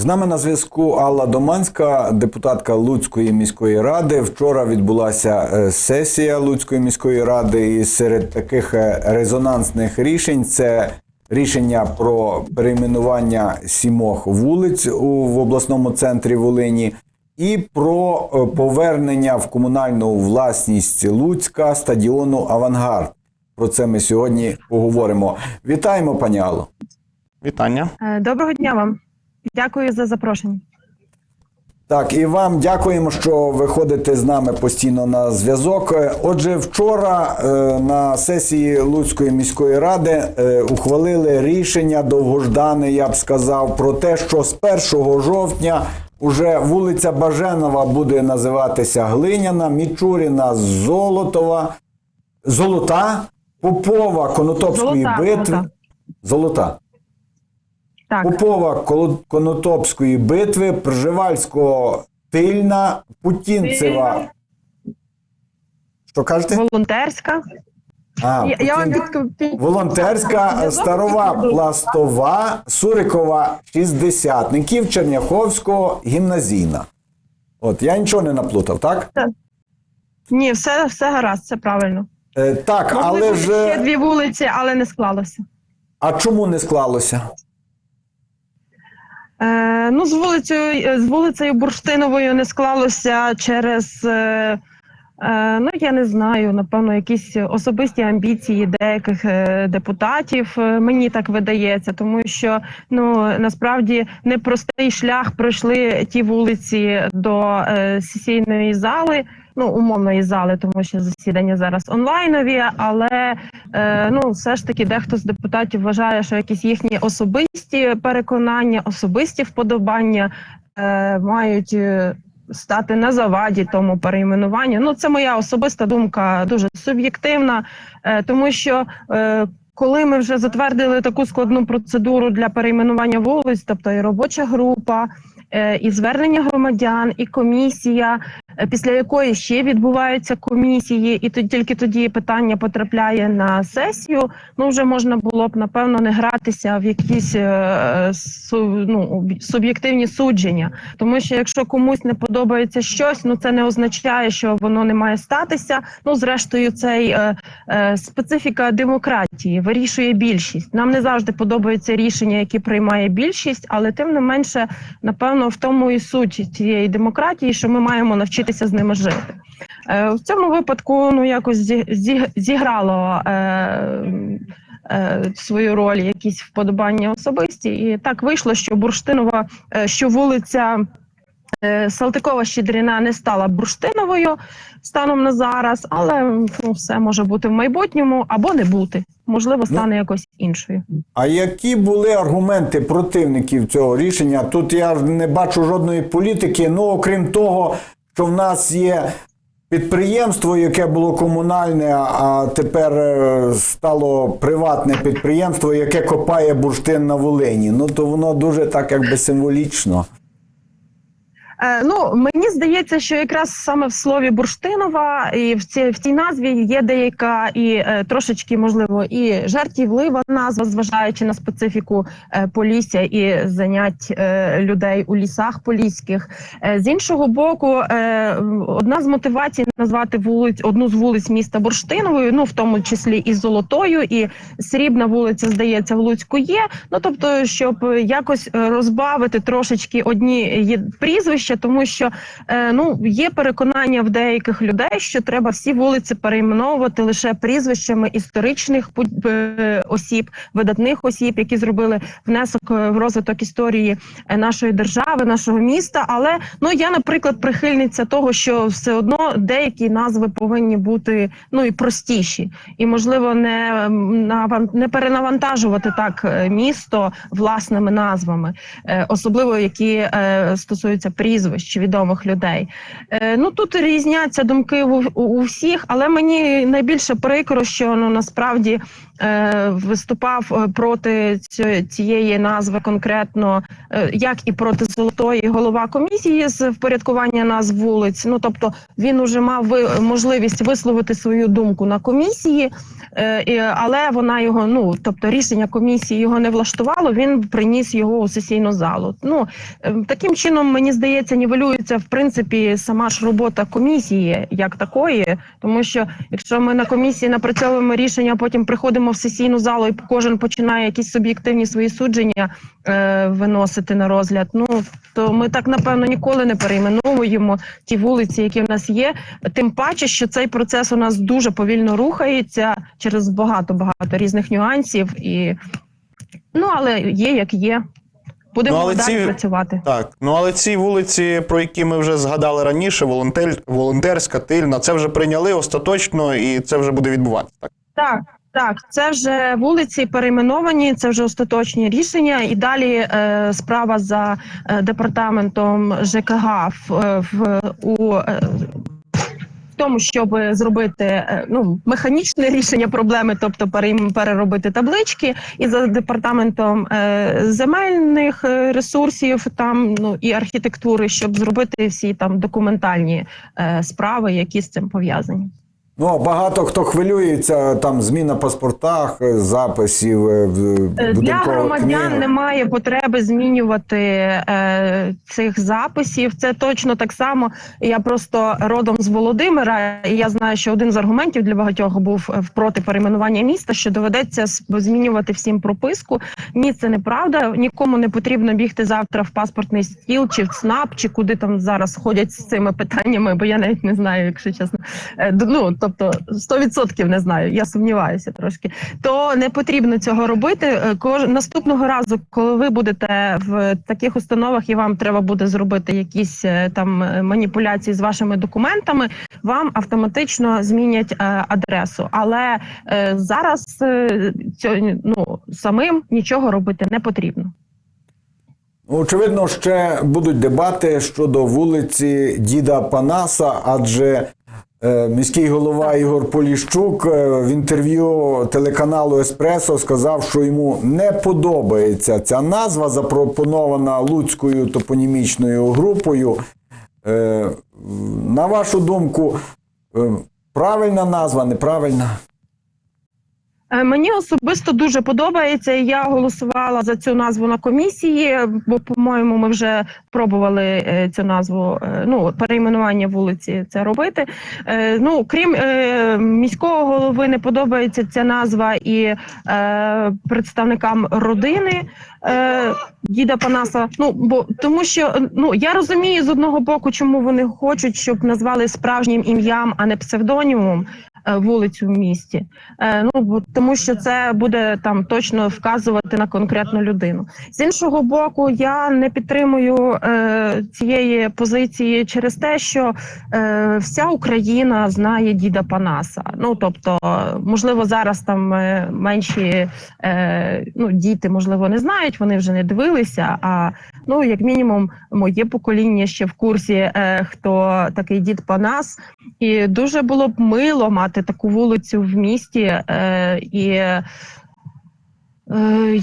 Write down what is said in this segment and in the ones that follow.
З нами на зв'язку Алла Доманська, депутатка Луцької міської ради. Вчора відбулася е, сесія Луцької міської ради, і серед таких е, резонансних рішень це рішення про перейменування сімох вулиць у в обласному центрі Волині. І про е, повернення в комунальну власність Луцька стадіону Авангард. Про це ми сьогодні поговоримо. Вітаємо, пані Алло. Вітання. Доброго дня вам. Дякую за запрошення. Так, і вам дякуємо, що ви ходите з нами постійно на зв'язок. Е, Отже, вчора е, на сесії Луцької міської ради е, ухвалили рішення довгождане, я б сказав, про те, що з 1 жовтня уже вулиця Баженова буде називатися Глиняна, Мічуріна, Золотова, Золота, Попова, Конотопської Золота, битви. Золота. Так, Попова Конотопської битви, Пржевальського Тильна, Путінцева. Що кажете? волонтерська. А, Я, я вам Путін- Волонтерська, Старова Пластова, Сурикова 60, Ників Черняховського, гімназійна. От, я нічого не наплутав, так? так. Ні, все, все гаразд, це правильно. Е, так, Могли але ж. ще дві вулиці, але не склалося. А чому не склалося? Е, ну, з вулицею, з вулицею Бурштиновою не склалося через. Е, е, ну, я не знаю, напевно, якісь особисті амбіції деяких е, депутатів. е, Мені так видається, тому що ну насправді непростий шлях пройшли ті вулиці до е, сесійної зали. Ну, умовної зали, тому що засідання зараз онлайнові, але е, ну, все ж таки дехто з депутатів вважає, що якісь їхні особисті переконання, особисті вподобання е, мають е, стати на заваді тому перейменуванню. Ну, це моя особиста думка, дуже суб'єктивна, е, тому що. Е, коли ми вже затвердили таку складну процедуру для перейменування вулиць, тобто і робоча група, і звернення громадян, і комісія, після якої ще відбуваються комісії, і тоді тільки тоді питання потрапляє на сесію. Ну вже можна було б напевно не гратися в якісь е, ну, суб'єктивні судження. Тому що якщо комусь не подобається щось, ну це не означає, що воно не має статися. Ну зрештою, цей е, е, специфіка демократії вирішує більшість. Нам не завжди подобаються рішення, які приймає більшість, але тим не менше, напевно, в тому і суть цієї демократії, що ми маємо навчитися з ними жити. Е, в цьому випадку ну якось зі- зі- зіграло. Е, е, Свою роль, якісь вподобання особисті, і так вийшло, що Бурштинова, е, що вулиця е, Салтикова Щедріна не стала бурштиновою станом на зараз, але ну, все може бути в майбутньому або не бути. Можливо, стане якось іншою. А які були аргументи противників цього рішення? Тут я не бачу жодної політики. Ну, окрім того, що в нас є підприємство, яке було комунальне, а тепер е, стало приватне підприємство, яке копає бурштин на Волині. Ну то воно дуже так якби символічно. Е, ну мені здається, що якраз саме в слові бурштинова і в цій в цій назві є деяка і е, трошечки можливо і жартівлива назва, зважаючи на специфіку е, Полісся і занять людей у лісах поліських. З іншого боку, одна з мотивацій назвати вулиць одну з вулиць міста Бурштиновою, ну в тому числі і золотою, і срібна вулиця, здається, в Луцьку є. Ну тобто, щоб якось розбавити трошечки одні є прізвища, тому що е, ну є переконання в деяких людей, що треба всі вулиці перейменовувати лише прізвищами історичних е, осіб, видатних осіб, які зробили внесок е, в розвиток історії е, нашої держави, нашого міста. Але ну я, наприклад, прихильниця того, що все одно деякі назви повинні бути ну і простіші, і можливо не не перенавантажувати так місто власними назвами, особливо які стосуються прізвищ відомих людей. Е, Ну тут різняться думки у, у, у всіх, але мені найбільше прикро, що ну насправді е, виступав е, проти цієї назви конкретно, як і проти золотої голова комісії з впорядкування назв вулиць. Ну тобто він уже мав можливість висловити свою думку на комісії, е, але вона його, ну тобто рішення комісії його не влаштувало. Він приніс його у сесійну залу. Ну е, таким чином мені здається, нівелюється в принципі сама ж робота комісії як такої, тому що якщо ми на комісії напрацьовуємо рішення, потім приходимо в сесійну залу і кожен починає якісь суб'єктивні свої судження е, виносити на розгляд. Ну то ми так напевно ніколи не перейменуємо ті вулиці, які в нас є. Тим паче, що цей процес у нас дуже повільно рухається через багато багато різних нюансів і ну але є як є. Будемо Ну, далі ці- працювати. Так, ну але ці вулиці, про які ми вже згадали раніше, волонтер, волонтерська, тильна, це вже прийняли остаточно, і це вже буде відбуватися. Так Так, так, це вже вулиці перейменовані, це вже остаточні рішення. І далі е, справа за е, департаментом ЖКГ в, е, в у. Е, тому, щоб зробити ну механічне рішення проблеми, тобто переробити таблички, і за департаментом е, земельних ресурсів, там ну і архітектури, щоб зробити всі там документальні е, справи, які з цим пов'язані. Ну, багато хто хвилюється, там зміна паспортах, е, записів е, Е, Для громадян книгах. немає потреби змінювати е, цих записів. Це точно так само. Я просто родом з Володимира, і я знаю, що один з аргументів для багатьох був проти перейменування міста, що доведеться змінювати всім прописку. Ні, це неправда. Нікому не потрібно бігти завтра в паспортний стіл чи в ЦНАП, чи куди там зараз ходять з цими питаннями, бо я навіть не знаю, якщо чесно. Е, Ну тобто 100% не знаю. Я сумніваюся трошки то не потрібно цього робити. Е, Кож наступного разу, коли ви будете в таких установах, і вам треба буде зробити якісь е, там е, маніпуляції з вашими документами, вам автоматично змінять адресу. Але зараз ну самим нічого робити не потрібно. Очевидно, ще будуть дебати щодо вулиці Діда Панаса, адже міський голова Ігор Поліщук е, в інтерв'ю телеканалу Еспресо сказав, що йому не подобається ця назва, запропонована Луцькою топонімічною групою. Е, на вашу думку, е, правильна назва, неправильна? Е, Мені особисто дуже подобається. Я голосувала за цю назву на комісії, бо, по-моєму, ми вже пробували е, цю назву, е, ну перейменування вулиці це робити. Ну крім міського голови, не подобається ця назва і представникам родини. Діда Панаса, ну бо тому, що ну я розумію з одного боку, чому вони хочуть, щоб назвали справжнім ім'ям, а не псевдонімом е, вулицю в місті. Е, ну тому, що це буде там точно вказувати на конкретну людину. З іншого боку, я не підтримую е, цієї позиції через те, що е, вся Україна знає діда Панаса. Ну тобто, можливо, зараз там е, менші е, ну, діти, можливо, не знають, вони вже не дивилися. А ну, як мінімум, моє покоління ще в курсі, е, хто такий дід по нас, І дуже було б мило мати таку вулицю в місті. Е, і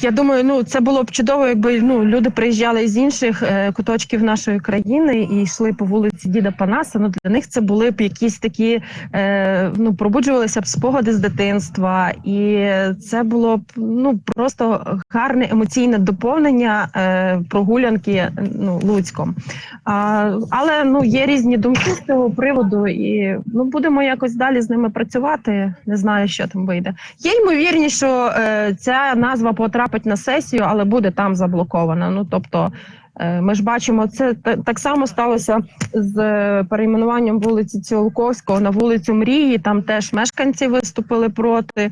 я думаю, ну це було б чудово, якби ну люди приїжджали з інших е, куточків нашої країни і йшли по вулиці Діда Панаса. Ну для них це були б якісь такі, е, ну пробуджувалися б спогади з дитинства, і це було б ну просто гарне емоційне доповнення е, прогулянки ну Луцьком. А, але ну є різні думки з цього приводу, і ну будемо якось далі з ними працювати. Не знаю, що там вийде. Є ймовірність, що е, ця назва потрапить на сесію, але буде там заблокована. Ну тобто. е, Ми ж бачимо, це так само сталося з е, перейменуванням вулиці Цілковського на вулицю Мрії. Там теж мешканці виступили проти.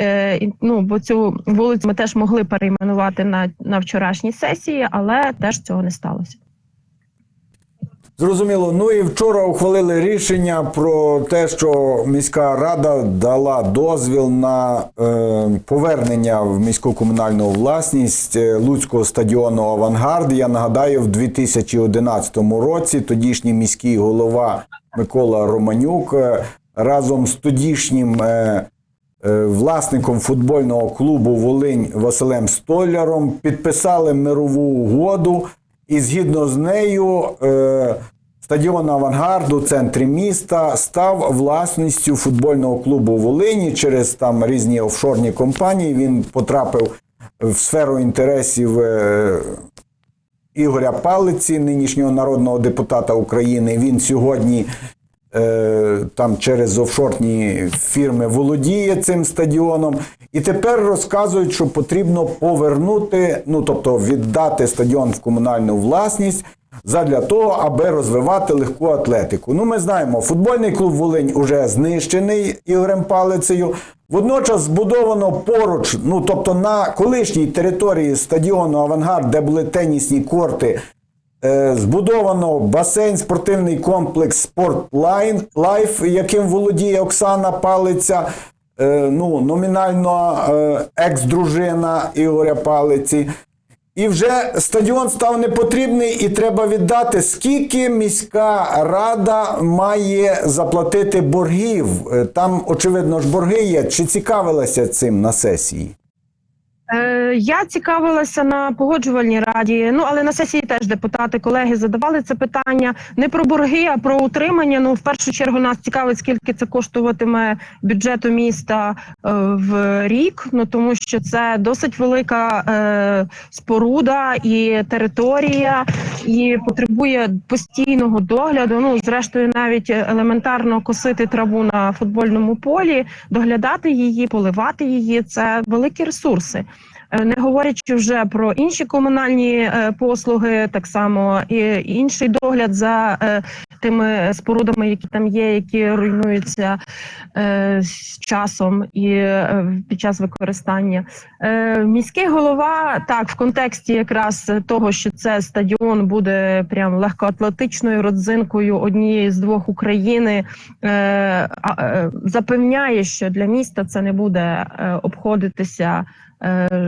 Е, Ну бо цю вулицю ми теж могли перейменувати на, на вчорашній сесії, але теж цього не сталося. Зрозуміло. Ну і вчора ухвалили рішення про те, що міська рада дала дозвіл на е, повернення в міську комунальну власність е, Луцького стадіону Авангард. Я нагадаю, в 2011 році тодішній міський голова Микола Романюк е, разом з тодішнім е, е, власником футбольного клубу Волинь Василем Столяром, підписали мирову угоду, і згідно з нею е, стадіон Авангард у центрі міста став власністю футбольного клубу Волині через там різні офшорні компанії. Він потрапив в сферу інтересів. е, Ігоря Палиці, нинішнього народного депутата України. Він сьогодні там через офшорні фірми володіє цим стадіоном. І тепер розказують, що потрібно повернути, ну тобто віддати стадіон в комунальну власність. Задля того, аби розвивати легку атлетику. Ну, ми знаємо, футбольний клуб Волинь уже знищений Ігорем Палицею. Водночас збудовано поруч, ну тобто на колишній території стадіону Авангард, де були тенісні корти, Е, Збудовано басейн, спортивний комплекс Спортлайн Лайф, яким володіє Оксана Палиця, е, ну, номінально е, екс-дружина Ігоря Палиці. І вже стадіон став непотрібний, і треба віддати, скільки міська рада має заплатити боргів. Е, Там, очевидно ж, борги є. Чи цікавилася цим на сесії? Е, Я цікавилася на погоджувальній раді. Ну але на сесії теж депутати, колеги задавали це питання не про борги, а про утримання. Ну в першу чергу нас цікавить, скільки це коштуватиме бюджету міста е, в рік. Ну тому що це досить велика е, споруда і територія, і потребує постійного догляду. Ну зрештою, навіть елементарно косити траву на футбольному полі, доглядати її, поливати її це великі ресурси. Е, Не говорячи вже про інші комунальні е, послуги, так само і інший догляд за е, тими спорудами, які там є, які руйнуються з часом і під час використання. Міський голова так в контексті якраз того, що це стадіон буде прям легкоатлетичною родзинкою однієї з двох України, запевняє, що для міста це не буде обходитися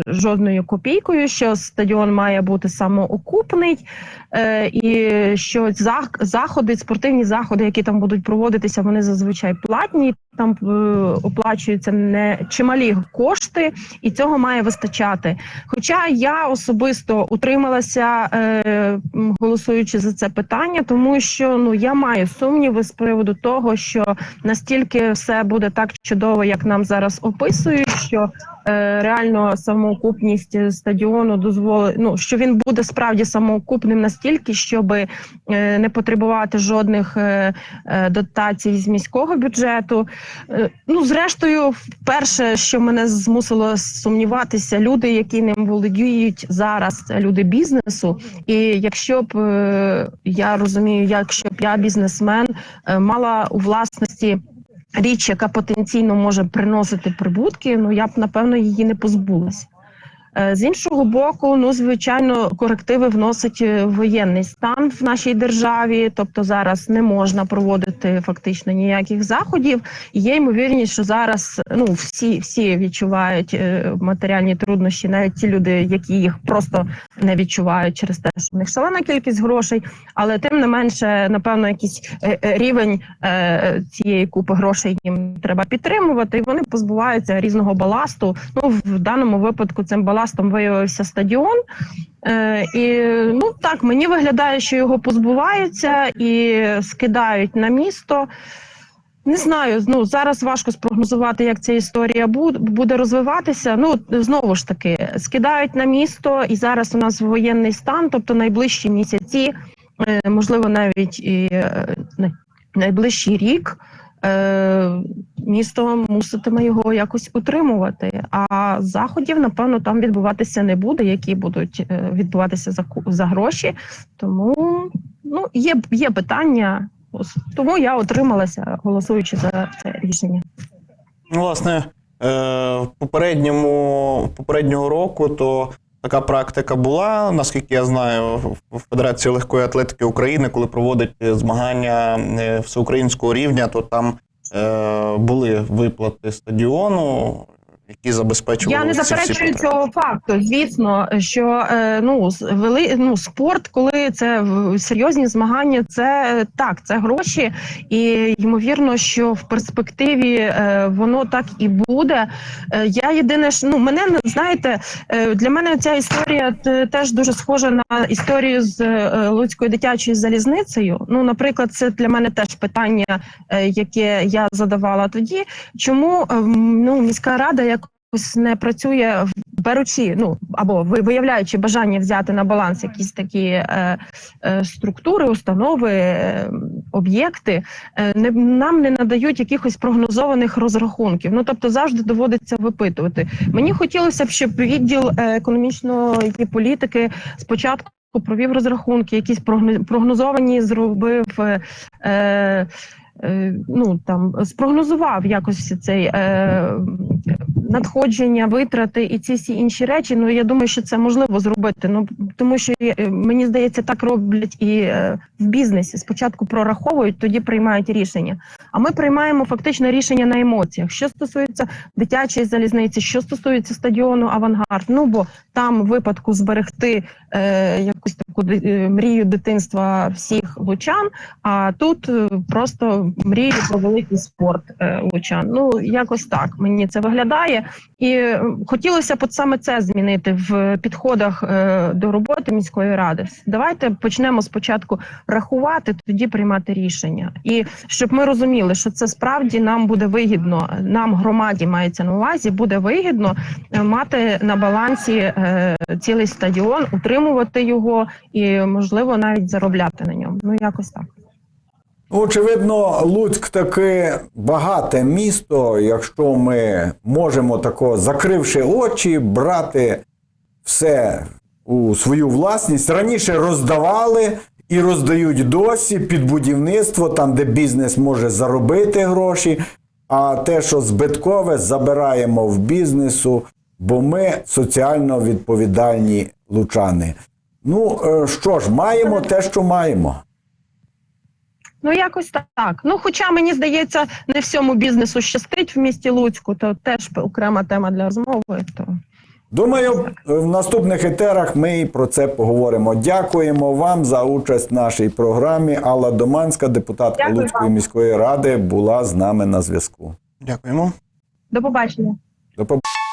жодною копійкою, що стадіон має бути самоокупний, е, і що заходи, спортивні заходи, які там будуть проводитися, вони зазвичай платні. Там е, оплачуються не чималі кошти, і цього має вистачати. Хоча я особисто утрималася, е, голосуючи за це питання, тому що ну я маю сумніви з приводу того, що настільки все буде так чудово, як нам зараз описують, що е, реально самоокупність стадіону дозволить, ну що він буде справді самоокупним настільки, щоб е, не потребувати жодних е, е, дотацій з міського бюджету. Ну, зрештою, перше, що мене змусило сумніватися, люди, які ним володіють зараз, люди бізнесу. І якщо б я розумію, якщо б я бізнесмен мала у власності. Річ, яка потенційно може приносити прибутки, ну я б напевно її не позбулася. Е, З іншого боку, ну звичайно, корективи вносить е, воєнний стан в нашій державі, тобто зараз не можна проводити фактично ніяких заходів. І Є ймовірність, що зараз ну всі, всі відчувають е, матеріальні труднощі, навіть ті люди, які їх просто не відчувають через те, що в них шалена кількість грошей, але тим не менше, напевно, якийсь рівень цієї купи грошей їм треба підтримувати, і вони позбуваються різного баласту. Ну в даному випадку цим баластом виявився стадіон. Е, і ну так мені виглядає, що його позбуваються і скидають на місто. Не знаю, ну зараз важко спрогнозувати, як ця історія буде розвиватися. Ну знову ж таки, скидають на місто, і зараз у нас воєнний стан, тобто найближчі місяці, е, можливо, навіть і е, найближчий рік. Е, Місто муситиме його якось утримувати. А заходів, напевно, там відбуватися не буде, які будуть е, відбуватися за за гроші. Тому ну є, є питання. Тому я отрималася, голосуючи за це рішення. Ну, власне, е, попередньому попереднього року то така практика була, наскільки я знаю, в Федерації легкої атлетики України, коли проводить змагання е, всеукраїнського рівня, то там е, були виплати стадіону. Які забезпечували Я не заперечую цього факту. Звісно, що е, ну вели ну спорт, коли це серйозні змагання, це так, це гроші, і ймовірно, що в перспективі е, воно так і буде. Е, я єдине ж ну мене знаєте, для мене ця історія теж дуже схожа на історію з Луцькою дитячою залізницею. Ну, наприклад, це для мене теж питання, яке я задавала тоді. Чому ем, ну міська рада якось не працює беручи, ну або ви- виявляючи бажання взяти на баланс якісь такі е, е, структури, установи, е, об'єкти, е, не нам не надають якихось прогнозованих розрахунків. Ну тобто завжди доводиться випитувати. Мені хотілося б, щоб відділ е, економічної політики спочатку. Провів розрахунки, якісь прогно- прогнозовані зробив е, е, ну там спрогнозував якось цей е, надходження, витрати і ці всі інші речі. Ну я думаю, що це можливо зробити. Ну тому що е, мені здається, так роблять і е, в бізнесі. Спочатку прораховують, тоді приймають рішення. А ми приймаємо фактично рішення на емоціях. Що стосується дитячої залізниці, що стосується стадіону Авангард. Ну бо там в випадку зберегти е, якусь таку е, мрію дитинства всіх лучан. А тут е, просто мрію про великий спорт е, лучан. Ну якось так мені це виглядає, і е, хотілося б от саме це змінити в підходах е, до роботи міської ради. Давайте почнемо спочатку рахувати, тоді приймати рішення. І щоб ми розуміли, що це справді нам буде вигідно. Нам громаді мається на увазі, буде вигідно мати на балансі цілий стадіон, утримувати його і можливо навіть заробляти на ньому. Ну якось так. Ну, Очевидно, Луцьк таки багате місто, якщо ми можемо тако, закривши очі, брати все у свою власність. Раніше роздавали і роздають досі під будівництво, там, де бізнес може заробити гроші. А те, що збиткове, забираємо в бізнесу, бо ми соціально відповідальні лучани. Ну е, що ж, маємо те, що маємо. Ну якось так. Ну, хоча мені здається, не всьому бізнесу щастить в місті Луцьку, то теж окрема тема для розмови. То Думаю, в наступних етерах ми про це поговоримо. Дякуємо вам за участь в нашій програмі. Алла Доманська, депутатка Дякую Луцької вам. міської ради, була з нами на зв'язку. Дякуємо. до побачення. До побачення.